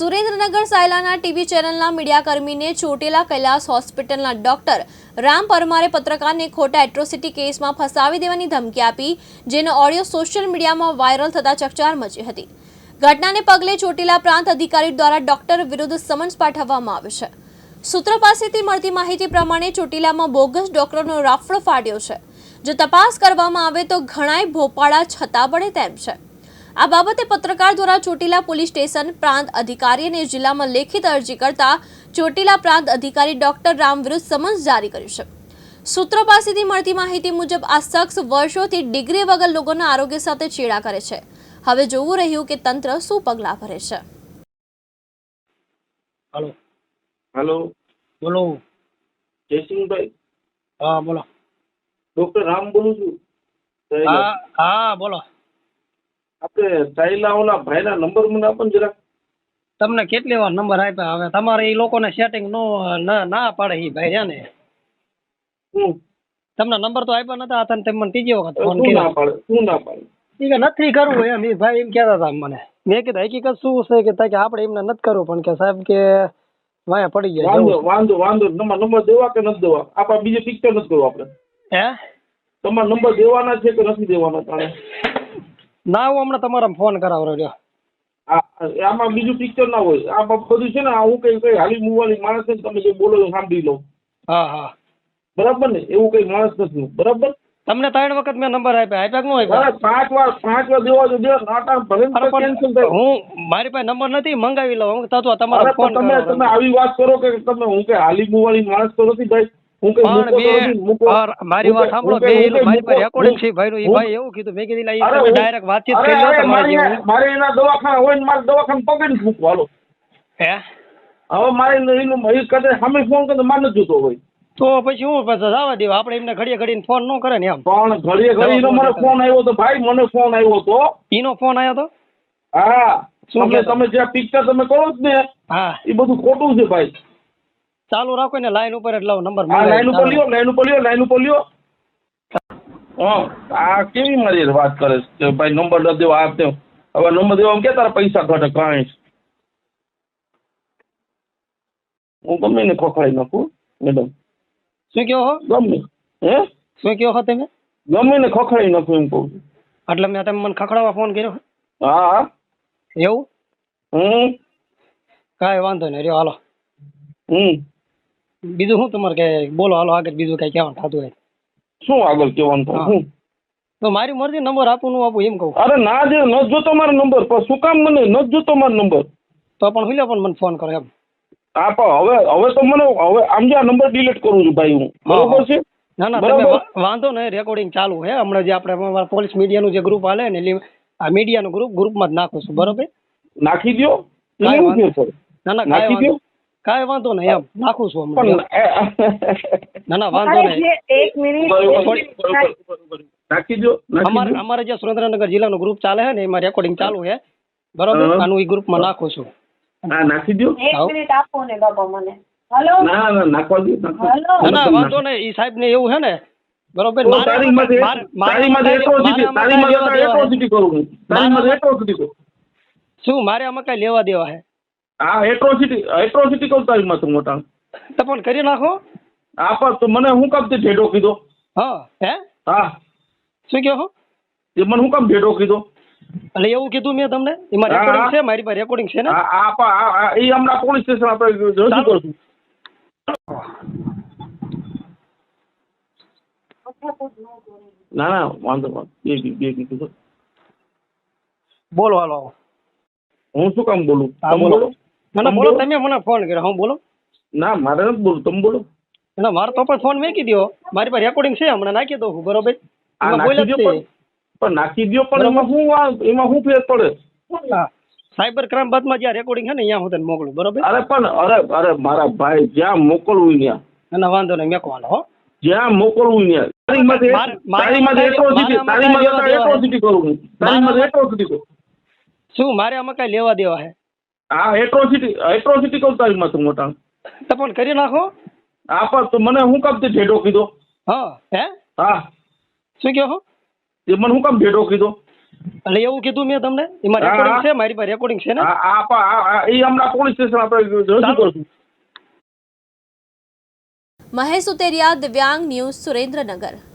Surendranagar સાયલાના TV ચેનલના મીડિયાકર્મીને ચોટીલા કૈલાસ હોસ્પિટલના doctor Ram પરમારે પત્રકારને ખોટા એટ્રોસિટી કેસમાં ફસાવી દેવાની ધમકી આપી, જેનો ઓડિયો સોશિયલ મીડિયામાં વાયરલ થતા ચકચાર મચી હતી. ઘટનાને પગલે ચોટીલા પ્રાંત અધિકારી દ્વારા ડોક્ટર વિરુદ્ધ સમન્સ પાઠવવામાં આવ્યું છે. સૂત્રો પાસેથી મળતી માહિતી પ્રમાણે ચોટીલામાં બોગસ ડોક્ટરનો રાફડો ફાટ્યો છે. જો તપાસ કરવામાં આવે તો ઘણાય ભોપાળા છતાં પડે તેમ છે. આ બાબતે પત્રકાર દ્વારા ચોટીલા પોલીસ સ્ટેશન પ્રાંત અધિકારી અને જિલ્લામાં લેખિત અરજી કરતા ચોટીલા પ્રાંત અધિકારી ડોક્ટર રામ વિરુદ્ધ સમન્સ જારી કર્યું છે. સૂત્રો પાસેથી મળતી માહિતી મુજબ આ શખ્સ વર્ષોથી ડિગ્રી વગર લોકોના આરોગ્ય સાથે ચેડા કરે છે. હવે જોવું રહ્યું કે તંત્ર શું પગલાં ભરે છે. હાલો. હેલો. બોલો. જયસિંહભાઈ હા બોલો. ડોક્ટર રામ બોલું છું. હા હા બોલો. આપણે સાયલાઓના ભાઈના નંબર મને આપો ને જરા તમને કેટલી વાર નંબર આપ્યા? હવે તમારે એ લોકોને સેટિંગ નો ના ના પાડે એ ભાઈ રહ્યા ને? તમને નંબર તો આપ્યો નતા હતા તેમ મને ત્રીજી વખત ફોન કર્યો ના પાડે શું ના પાડે. કે નથી કરવું એમ એ ભાઈ એમ કહેતા હતા મને. મેં કીધું હકીકત શું છે કે તાકે આપણે એમને નથી કરવું પણ કે સાહેબ કે વાયા પડી ગયા વાંધો વાંધો વાંધો નંબર નંબર દેવા કે નથી દેવા? આપણે બીજે પિક્ચર નથી કરવું આપણે. હે? તમારા નંબર દેવાના છે કે નથી દેવાના તાણે? ના હું હમણાં તમારા ફોન કરાવ રહ્યો. આમાં બીજું પિક્ચર ના હોય. આ બધું છે ને હું કઈ કઈ હાલી મુવાની માણસ ને તમે જે બોલો છો સાંભળી લઉં. હા હા. બરાબર ને? એવું કઈ માણસ નથી. બરાબર? તમને ત્રણ વખત મેં નંબર આપ્યા. આપ્યા કે આપ્યા? પાંચ વાર પાંચ વાર દેવા જો દે. નાટા ભલે કેન્સલ થાય. હું મારી પાસે નંબર નથી મંગાવી લઉં. હું તો તમારો ફોન તમે તમે આવી વાત કરો કે તમે હું કે હાલી મુવાળી માણસ તો નથી ભાઈ. મારી વાત સાંભળો બે મારી રેકોર્ડિંગ છે ભાઈ એવું કીધું મેં કીધું લા ઈ અરે તમે ડાયરેક્ટ વાતચીત કરી લો તમારે મારે જેવું. અહીંયા- મારે એના દવાખાના હોય ને મારે દવાખાને પકડી જ હાલો. હે? હવે મારે એનું- એનું એ કદાચ સામે ફોન કરે તો મારે નથી જોતો હોય. તો પછી હું પછી જવા દેવા? આપણે એમને ઘડીએ ઘડીને ફોન ન કરે ને એમ. પણ ઘડીએ ઘડી મને ફોન આવ્યો તો ભાઈ મને ફોન આવ્યો તો. એનો ફોન આવ્યો તો? હા. શું તમે? તમે જે પિક્ચર તમે કરો જ ને હા. એ બધું ખોટું છે ભાઈ. ચાલુ રાખો ને લાઈન ઉપર એટલે નંબર લાઈન ઉપર લ્યો લાઈન ઉપર લ્યો લાઈન ઉપર લ્યો. હા આ કેવી મારી વાત કરે છે? ભાઈ નંબર નથી દેવા આ તેમ હવે નંબર દેવા કે તારા પૈસા ઘટે કાંઈ? હું ગમે ને ખોખડાઈ નાખું મેડમ શું કહો હો? ગમે. હે? શું કહો હો તમે? ગમે ને ખોખડાઈ નાખું એમ કહું. એટલે મેં તમે મને ખખડાવવા ફોન કર્યો? હા હા. એવું? હમ. કાંઈ વાંધો નહીં રહ્યો હાલો. હમ. બીજું શું તમારે કે બોલો હાલો આગળ બીજું કઈ કહેવાનું થતું હોય શું આગળ કહેવાનું થતું? હા. તો મારી મરજી નંબર આપું નું આપું એમ કહું. અરે ના દે ન જોતો મારો નંબર પણ શું કામ મને? ન જોતો મારો નંબર. તો પણ હુલ્યો પણ મને ફોન કરો એમ. હા પણ હવે હવે તો મને હવે આમ જે આ નંબર ડિલીટ કરું છું ભાઈ હું. બરોબર છે? ના ના તમે વાંધો નહીં રેકોર્ડિંગ ચાલુ હે. હમણાં જે આપણે પોલીસ મીડિયાનું જે ગ્રુપ હાલે ને આ મીડિયાનું ગ્રુપ ગ્રુપમાં જ નાખું છું બરોબર? નાખી દો? ના ના નાખી દો કાંઈ વાંધો નહીં એમ. નાખું છું પણ હમણાં ના ના વાંધો નહીં. અમારે. અમારે જે સુરેન્દ્રનગર જિલ્લાનું ગ્રુપ ચાલે છે ને એમાં રેકોર્ડિંગ ચાલુ છે. બરોબર? આનું એ ગ્રુપમાં નાખું છું. હા નાખી દો. એક મિનિટ આપો ને બાબા મને. હેલો? ના ના નાખો દો ના ના વાંધો નહીં. ઈ સાહેબ ને એવું છે ને બરોબર? તારી માં તારી માથે આમાં તારી કાંઈ atrocity કરું હું. તારી માં atrocity કરું. શું મારે આમાં કઈ લેવા દેવા છે? હા એટ્રોસિટી એટ્રોસિટી કરું તારી માથે મોટા. તો પણ કરી નાખો. હા પણ તું મને હું કામ તે ઢેઢો કીધો? હા હે? હા. શું કહો તે મને હું કામ ઢેઢો કીધો? એટલે એવું કીધું મેં તમને? એમાં રેકોર્ડિંગ છે? મારી પાસે રેકોર્ડિંગ છે ને? આ આ આ- આ- એ હમણાં પોલીસ સ્ટેશન આપણે રજૂ કરશું. ના ના વાંધો વાંધો. બે બે કીધું. બોલો. હાલો હું શું કામ બોલું? તમે બોલો. બોલો ના ના તમે બોલો. તમે મને ફોન કર્યો. હું બોલો? ના મારે નથી બોલું તમે બોલો. ના મારે તો પણ ફોન મેકી દો મારી પાસે રેકોર્ડિંગ છે હમણાં નાખી દઉં બરોબર. પણ નાખી દો પણ એમાં શું એમાં શું ફેર પડે? સાયબર ક્રાઇમ બાદમાં જ્યાં રેકોર્ડિંગ છે ને અહીંયા હું તને મોકલું બરોબર? અરે પણ અરે અરે મારા ભાઈ જ્યાં મોકલવું ત્યાં. ના ના વાંધો નહીં મેકવાનો હો. જ્યાં મોકલવું ત્યાં. હું. શું મારે આમાં કઈ લેવા દેવા છે? હા એટ્રોસિટી એટ્રોસિટી કહું તારી માથે મોટા. તો પણ કરી નાખો. આ પણ તો મને હું કામ તે ઢેઢો કીધો? હા હે? હા. શું કહો તે મને હું કામ ઢેઢો કીધો? એટલે એવું કીધું મેં તમને? એમાં રેકોર્ડિંગ છે? મારી પાસે રેકોર્ડિંગ છે ને? આ આ પણ આ- આ- એ હમણાં પોલીસ સ્ટેશન આપણે રજૂ કરશું. મહેશ ઉતેરિયા દિવ્યાંગ ન્યૂઝ સુરેન્દ્રનગર.